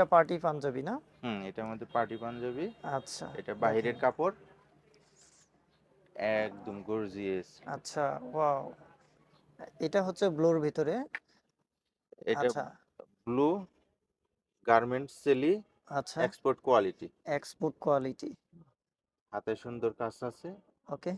এটা পার্টি পাঞ্জাবি না? হুম এটা আমাদের পার্টি পাঞ্জাবি। আচ্ছা এটা বাহিরের কাপড়। একদম গর্জিয়াস আচ্ছা ওয়াও এটা হচ্ছে ব্লুর ভিতরে। এটা আচ্ছা। ব্লু গার্মেন্টস সেলি আচ্ছা। এক্সপোর্ট কোয়ালিটি এক্সপোর্ট কোয়ালিটি হাতে সুন্দর কাজ আছে। ওকে।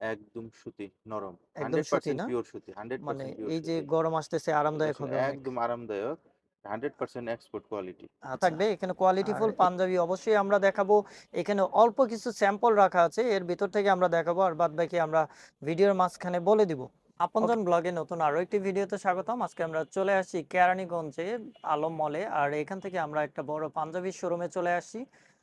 একদম সুতি নরম। একদম সুতি না? পিওর সুতি 100% মানে এই যে গরম আসতেছে আরামদায়ক হবে একদম আরামদায়ক। 100% এক্সপোর্ট কোয়ালিটি থাকবে এখানে কোয়ালিটি ফুল আর পাঞ্জাবি অবশ্যই আমরা দেখাবো। এখানে অল্প কিছু স্যাম্পল রাখা আছে এর ভিতর থেকে আমরা দেখাবো আর বাদ বাকি আমরা ভিডিওর মাঝখানে বলে দিব। আপনজন ব্লগে নতুন আরও একটি ভিডিওতে স্বাগতম। আজকে আমরা চলে আসি কেরানীগঞ্জে আলম মলে আর এখান থেকে আমরা একটা বড় পাঞ্জাবি শোরুমে চলে আসছি। আহ,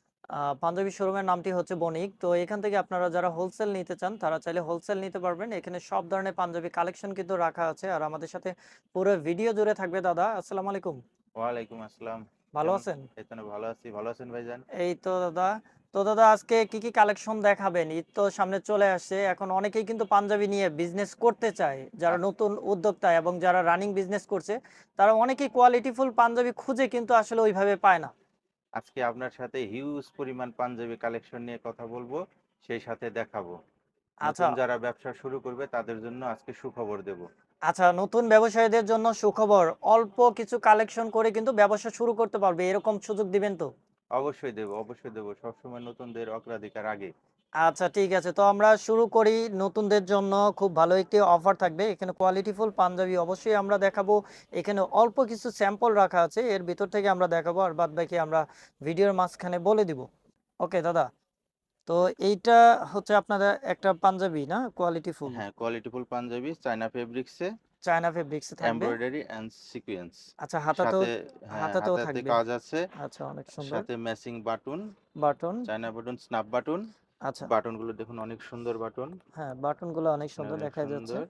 পাঞ্জাবি শোরুমের নামটি হচ্ছে বণিক। তো এখান থেকে আপনারা যারা হোলসেল নিতে চান তারা চাইলে হোলসেল নিতে পারবেন। এখানে সব ধরনের পাঞ্জাবি কালেকশন কিন্তু রাখা আছে। আর আমাদের সাথে পুরো ভিডিও জুড়ে থাকবে দাদা। আসসালামু আলাইকুম। ওয়ালাইকুম আসসালাম। ভালো আছেন? এই তো ভালো আছি। ভালো আছেন ভাইজান? এই তো দাদা। তো দাদা আজকে কি কি কালেকশন দেখাবেন? ঈদ তো সামনে চলে আসছে। এখন অনেকেই কিন্তু পাঞ্জাবি নিয়ে বিজনেস করতে চায়। যারা নতুন উদ্যোক্তা এবং যারা রানিং বিজনেস করছে তারা অনেকেই কোয়ালিটিফুল পাঞ্জাবি খুঁজে কিন্তু আসলে ওইভাবে পায় না। আজকে আপনার সাথে হিউজ পরিমাণ পাঞ্জাবি কালেকশন নিয়ে কথা বলব সেই সাথে দেখাবো। আচ্ছা। যারা ব্যবসা শুরু করবে তাদের জন্য আজকে সুখবর দেব। আচ্ছা নতুন ব্যবসায়ীদের জন্য সুখবর অল্প কিছু কালেকশন করে কিন্তু ব্যবসা শুরু করতে পারবে এরকম সুযোগ দিবেন তো? অবশ্যই দেব অবশ্যই দেব। সবসময় নতুনদের অগ্রাধিকার আগে। আচ্ছা ঠিক আছে। তো আমরা শুরু করি। নতুনদের জন্য খুব ভালো একটি অফার থাকবে। এখানে কোয়ালিটিফুল পাঞ্জাবি অবশ্যই আমরা দেখাবো। এখানে অল্প কিছু স্যাম্পল রাখা আছে। এর ভিতর থেকে আমরা দেখাবো আর বাদ বাকি আমরা ভিডিওর মাঝখানে বলে দিব। ওকে দাদা। তো এইটা হচ্ছে আপনাদের একটা পাঞ্জাবি না? কোয়ালিটিফুল হ্যাঁ কোয়ালিটিফুল পাঞ্জাবি চায়না ফেব্রিক্সে চায়না ফেব্রিক্সে থাকবে। এমব্রয়ডারি এন্ড সিকোয়েন্স আচ্ছা হাতাতেও হ্যাঁ হাতাতেও থাকবে। কাজ আছে। আচ্ছা অনেক সুন্দর। সাথে matching button button China button snap button আচ্ছা। বাটনগুলো দেখুন অনেক সুন্দর বাটন হ্যাঁ বাটনগুলো অনেক সুন্দর দেখা যাচ্ছে।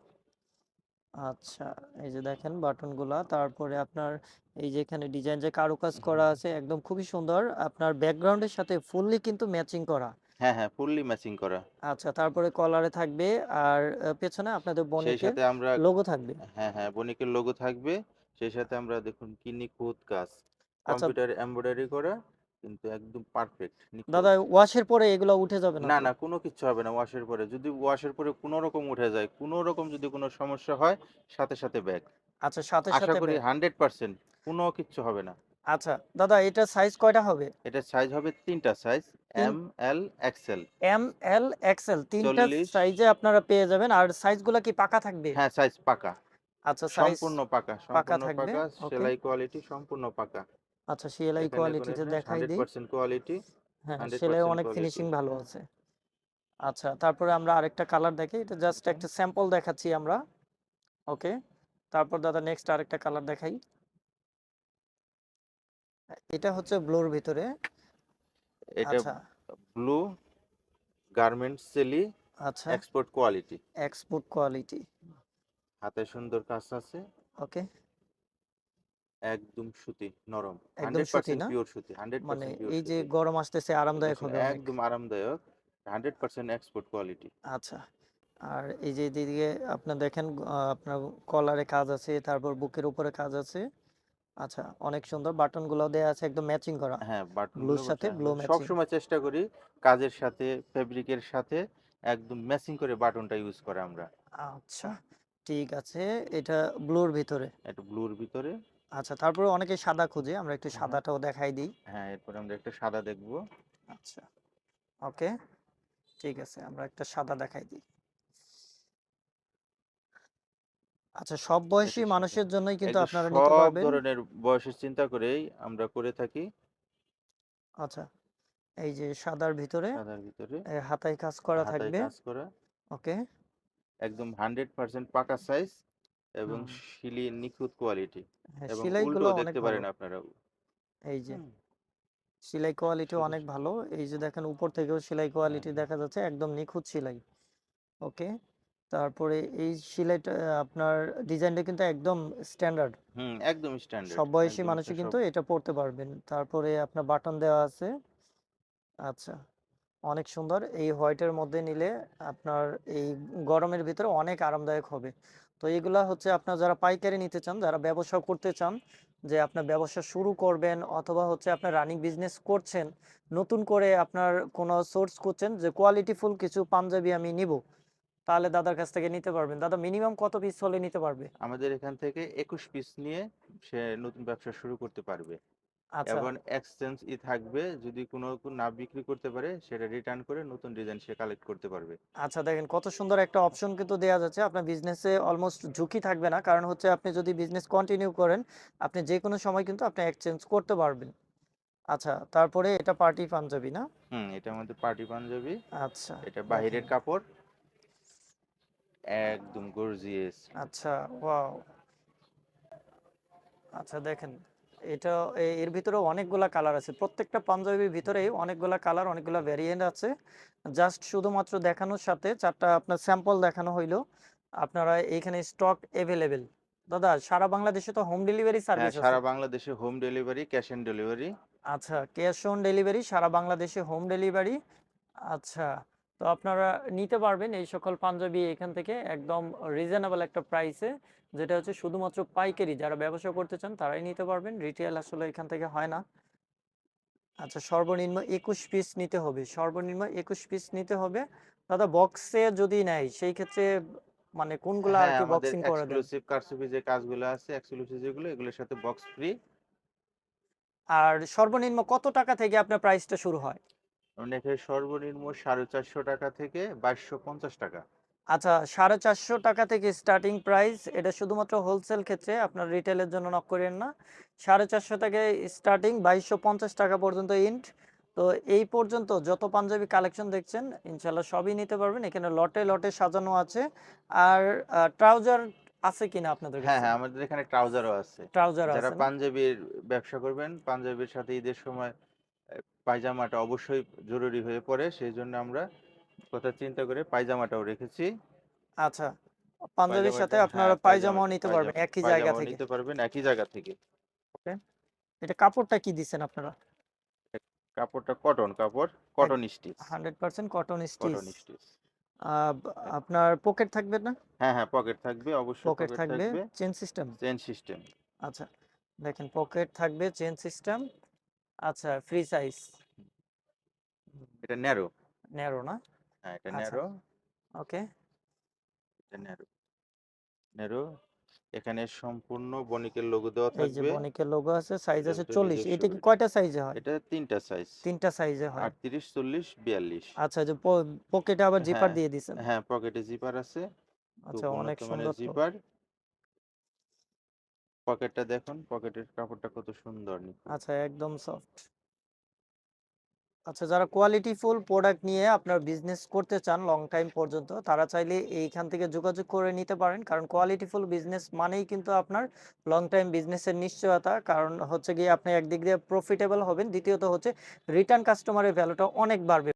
আচ্ছা এই যে দেখেন বাটনগুলা তারপরে আপনার এই যে এখানে ডিজাইন যে কারুকাজ করা আছে একদম খুবই সুন্দর। আপনার ব্যাকগ্রাউন্ডের সাথে ফুললি কিন্তু ম্যাচিং করা। হ্যাঁ হ্যাঁ ফুললি ম্যাচিং করা। আচ্ছা তারপরে কলারে থাকবে আর পেছনে আপনাদের সেই সাথে আমরা লোগো থাকবে। হ্যাঁ হ্যাঁ বণিকের লোগো থাকবে। সেই সাথে আমরা দেখুন কি নিখুঁত কাজ। আচ্ছা। কম্পিউটার এমব্রয়ডারি করা কিন্তু একদম পারফেক্ট দাদা ওয়াশের পরে এগুলো উঠে যাবে না না তো? না কোনো কিছু হবে না ওয়াশের পরে। যদি ওয়াশের পরে কোনো রকম উঠে যায় কোনো রকম যদি কোনো সমস্যা হয় সাথে সাথে ব্যাগ আচ্ছা সাথে আশা সাথে করি ব্যাগ। হান্ড্রেড পার্সেন্ট কোনো কিছু হবে না। আচ্ছা দাদা এটা সাইজ কয়টা হবে? এটা সাইজ হবে তিনটা size M L XL M L XL তিনটা 40 সাইজে আপনারা পেয়ে যাবেন। আর সাইজগুলো কি পাকা থাকবে? হ্যাঁ সাইজ পাকা। আচ্ছা সাইজ সম্পূর্ণ পাকা সম্পূর্ণ সেলাই কোয়ালিটি সম্পূর্ণ পাকা। আচ্ছা সেলাই কোয়ালিটিতে দেখাই দিই। 100% কোয়ালিটি হ্যাঁ সেলাই অনেক ফিনিশিং ভালো আছে। আচ্ছা তারপরে আমরা আরেকটা কালার দেখি এটা জাস্ট একটা স্যাম্পল দেখাচ্ছি আমরা। ওকে তারপর দাদা নেক্সট আরেকটা কালার দেখাই। এটা হচ্ছে ব্লুর ভিতরে। এটা ব্লু গার্মেন্টস সেলি আচ্ছা। এক্সপোর্ট কোয়ালিটি এক্সপোর্ট কোয়ালিটি হাতে সুন্দর কাজ আছে। ওকে একদম সুতি নরম। একদম সুতি 100% না? পিওর সুতি 100% মানে এই যে গরম আসতেছে আরামদায়ক হবে একদম আরামদায়ক 100% এক্সপোর্ট কোয়ালিটি আচ্ছা। আর এই যে এদিকে আপনার দেখেন আপনার কলারে কাজ আছে তারপর বুকের উপরে কাজ আছে। আচ্ছা অনেক সুন্দর বাটনগুলো দেওয়া আছে একদম ম্যাচিং করা। হ্যাঁ বাটন Blue র সাথে blue সব matching। সময় চেষ্টা করি কাজের সাথে ফেব্রিকের সাথে একদম ম্যাচিং করে বাটনটা ইউজ করে আমরা। আচ্ছা ঠিক আছে এটা ব্লুর ভিতরে। একটু ব্লুর ভিতরে। আচ্ছা তারপরে অনেকে সাদা খুঁজে আমরা একটু। সাদাটাও দেখাই দিই। হ্যাঁ এরপরে আমরা একটা সাদা দেখব। আচ্ছা ওকে ঠিক আছে আমরা একটা সাদা দেখাই দিই। আচ্ছা সব বয়সী মানুষের জন্যই কিন্তু আপনারা নিতে সব পারবেন। ধরনের বয়সের চিন্তা করেই আমরা করে থাকি। আচ্ছা এই যে সাদার ভিতরে সাদার ভিতরে এ, হাতায় কাজ করা হাতায় থাকবে। কাজ করা। ওকে। একদম হান্ড্রেড পার্সেন্ট পাকা সাইজ এবং হুম। শিলি নিখুঁত কোয়ালিটি হ্যাঁ এবং সেলাইগুলো উল্টো অনেক দেখতে ভালো। পারেন আপনারা। এই যে হুম, সেলাই কোয়ালিটি অনেক ভালো। এই যে দেখেন উপর থেকেও সেলাই কোয়ালিটি। দেখা যাচ্ছে একদম নিখুঁত সেলাই। ওকে। তারপরে এই সেলাইটা আপনার ডিজাইনটা কিন্তু একদম স্ট্যান্ডার্ড। হুম একদম স্ট্যান্ডার্ড সব বয়সী মানুষই কিন্তু এটা পড়তে পারবেন। তারপরে আপনার বাটন দেওয়া আছে। আচ্ছা অনেক সুন্দর। এই হোয়াইটের মধ্যে নিলে আপনার এই গরমের ভিতরে অনেক আরামদায়ক হবে। তো এগুলা হচ্ছে আপনার যারা পাইকারি নিতে চান যারা ব্যবসা করতে চান যে আপনার ব্যবসা শুরু করবেন অথবা হচ্ছে আপনার রানিং বিজনেস করছেন নতুন করে আপনার কোনো সোর্স করছেন যে কোয়ালিটিফুল কিছু পাঞ্জাবি আমি নিব তাহলে দাদার কাছ থেকে নিতে পারবেন। দাদা মিনিমাম কত পিস হলে নিতে পারবে? আমাদের এখান থেকে একুশ পিস নিয়ে সে নতুন ব্যবসা শুরু করতে পারবে। আচ্ছা। এবং এক্সচেঞ্জ ই থাকবে যদি কোনো কোনো না বিক্রি করতে পারে সেটা রিটার্ন করে নতুন ডিজাইন সে কালেক্ট করতে পারবে। আচ্ছা দেখেন কত সুন্দর একটা অপশন কিন্তু দেওয়া যাচ্ছে। আপনার বিজনেসে অলমোস্ট ঝুঁকি থাকবে না। কারণ হচ্ছে আপনি যদি বিজনেস কন্টিনিউ করেন আপনি যে কোনো সময় কিন্তু আপনি এক্সচেঞ্জ করতে পারবেন। আচ্ছা তারপরে এটা পার্টি পাঞ্জাবি না? হুম এটা আমাদের পার্টি পাঞ্জাবি। আচ্ছা এটা বাহিরের কাপড়। একদম গর্জিয়াস আচ্ছা ওয়াও আচ্ছা দেখেন এটা এর ভিতরে অনেকগুলা কালার আছে। প্রত্যেকটা পাঞ্জাবির ভিতরেই অনেকগুলা কালার অনেকগুলা ভ্যারিয়েন্ট আছে। জাস্ট শুধুমাত্র দেখানোর সাথে চারটা আপনার স্যাম্পল দেখানো হইল। আপনারা এইখানে স্টক অ্যাভেলেবেল দাদা সারা বাংলাদেশে তো হোম ডেলিভারি সার্ভিস আছে। সারা বাংলাদেশে home delivery cash on delivery আচ্ছা ক্যাশ অন ডেলিভারি সারা বাংলাদেশে হোম ডেলিভারি আচ্ছা তো আপনারা নিতে পারবেন এই সকল পাঞ্জাবি এখান থেকে একদম রিজনেবল একটা প্রাইসে যেটা হচ্ছে শুধুমাত্র পাইকারি। যারা ব্যবসা করতে চান তারাই নিতে পারবেন রিটেল আসলে এখান থেকে হয় না। আচ্ছা সর্বনিম্ন একুশ পিস নিতে হবে। সর্বনিম্ন একুশ পিস নিতে হবে। দাদা বক্সে যদি নেয় সেই ক্ষেত্রে মানে কোনগুলো আর হ্যাঁ কি বক্সিং করে দেন এক্সক্লুসিভ কারচুপি যে কাজগুলো আছে এক্সক্লুসিভ যেগুলো এগুলোর সাথে বক্স ফ্রি আর সর্বনিম্ন কত টাকা থেকে আপনার প্রাইসটা শুরু হয়? অনেকে সর্বনিম্ন সাড়ে চারশো টাকা থেকে বাইশশো পঞ্চাশ টাকা। আচ্ছা সাড়ে চারশো টাকা থেকে স্টার্টিং প্রাইস এটা শুধুমাত্র হোলসেল ক্ষেত্রে আপনার রিটেলের জন্য নক করেন না। সাড়ে চারশো থেকে স্টার্টিং বাইশশো পঞ্চাশ টাকা পর্যন্ত ইন্ট তো এই পর্যন্ত যত পাঞ্জাবি কালেকশন দেখছেন ইনশাল্লাহ সবই নিতে পারবেন। এখানে লটে লটে সাজানো আছে। আর ট্রাউজার আছে কিনা আপনাদের হ্যাঁ হ্যাঁ আমাদের এখানে ট্রাউজারও আছে। ট্রাউজার আছে না? পাঞ্জাবির ব্যবসা করবেন পাঞ্জাবির সাথে ঈদের সময় পায়জামাটা অবশ্যই জরুরি হয়ে পড়ে সেই জন্য আমরা কথা চিন্তা করে পায়জামাটাও রেখেছি। আচ্ছা পাঞ্জাবির সাথে আপনারা হ্যাঁ, পায়জামাও নিতে পারবেন একই জায়গা থেকে। নিতে পারবেন একই জায়গা থেকে ওকে? এটা কাপড়টা কি দিচ্ছেন আপনারা? কাপড়টা কটন কাপড় cotton stitch. Hundred percent cotton stitch. Cotton stitch. আপনার পকেট থাকবে না? হ্যাঁ হ্যাঁ পকেট থাকবে অবশ্যই পকেট থাকবে চেন সিস্টেম? Chain system. আচ্ছা দেখেন পকেট থাকবে চেন সিস্টেম। আচ্ছা ফ্রি সাইজ এটা ন্যারো ন্যারো না? হ্যাঁ এটা আচ্ছা। ন্যারো ওকে এটা ন্যারো ন্যারো এখানে সম্পূর্ণ বণিকের লোগো দেওয়া থাকবে এই যে বনিকের লোগো আছে সাইজ আছে এটা চল্লিশ। নিজস্ব এটা কি কয়টা সাইজে হয়? এটা তিনটা সাইজ তিনটা সাইজে হয়। আটত্রিশ চল্লিশ বিয়াল্লিশ। আচ্ছা যে পকেটে আবার জিপার হ্যাঁ, দিয়ে দিছেন। হ্যাঁ পকেটে জিপার আছে। আচ্ছা অনেক সুন্দর জিপার পকেটটা দেখুন, পকেটের কাপড়টা কত সুন্দর। আচ্ছা একদম সফট। আচ্ছা যারা কোয়ালিটি ফুল প্রোডাক্ট নিয়ে আপনার বিজনেস করতে চান লং টাইম পর্যন্ত, তারা চাইলে এইখান থেকে যোগাযোগ করে নিতে পারেন। কারণ কোয়ালিটি ফুল বিজনেস মানেই কিন্তু আপনার লং টাইম বিজনেসের নিশ্চয়তা। কারণ হচ্ছে গিয়ে আপনি একদিক দিয়ে প্রফিটেবল হবেন, দ্বিতীয়ত হচ্ছে রিটার্ন কাস্টমারের ভ্যালুটা অনেক বাড়বে।